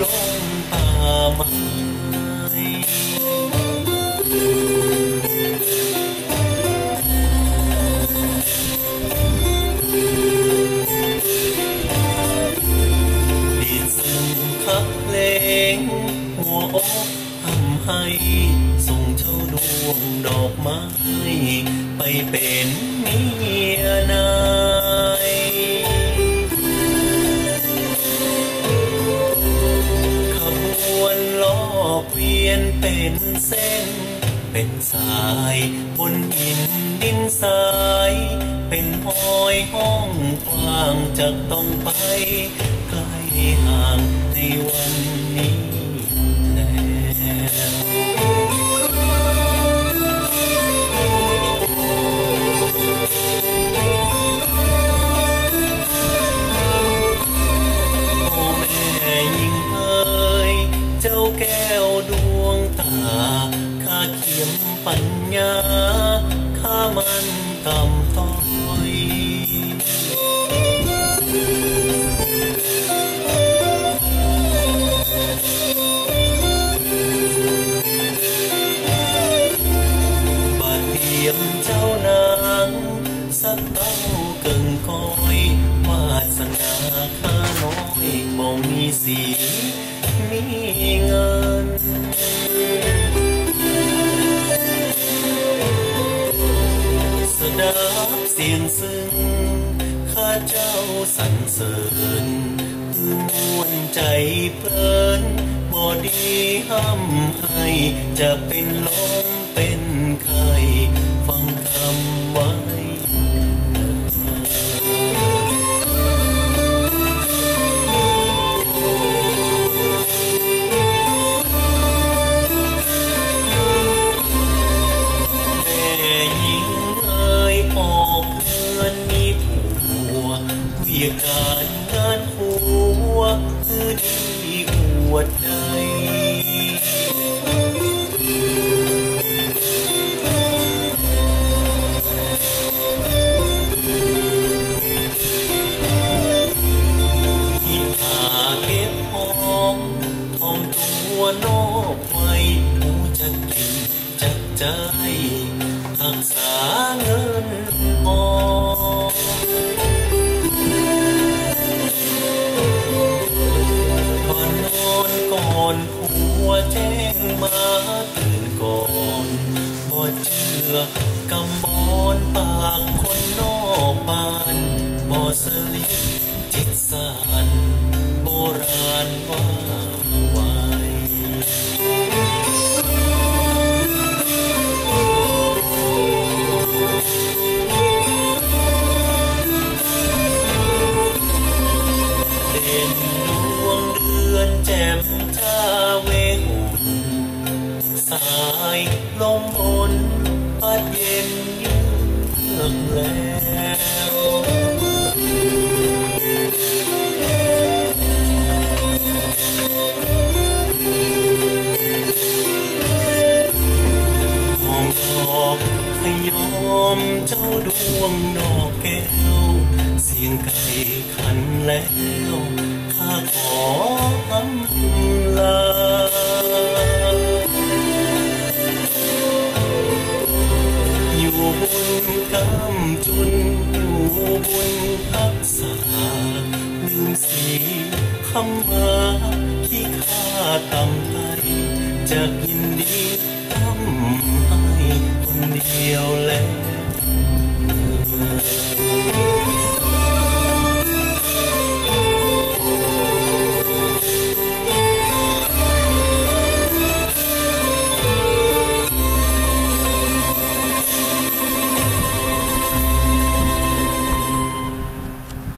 ดงป่ามดินซึมคับเพลง หัวอกทำให้ส่งเจ้าดวงดอกไม้ ไปเป็นเมียนา เป็นสายบนหินดินสาย เป็นห้อยห้องกว้างจะต้องไปไกลห่างในวันนี้ ข้ามันกำต้อยบาดเดียมเจ้านา สียงซึ้งข้าเจ้าสรรเสริญคือมวนใจเพลินบ่ดีห้ำให้จะเป็นลม ไว้ผู้จะกินจักใจรักษาเงินออมก่อนนอนก่อนผัวแจ้งมาตื่นก่อนบ่เชื่อกำบอนปากคนนอกบ้านบ่สลิดจิตสาน กแล้วมองดอกขยอมเจ้าดวงดอกแก้ว เสียงไก่ขันแล้ว ข้าขออำ คำว่าที่ข้าตำไปจะยินดีทำให้คนเดียวแล้ว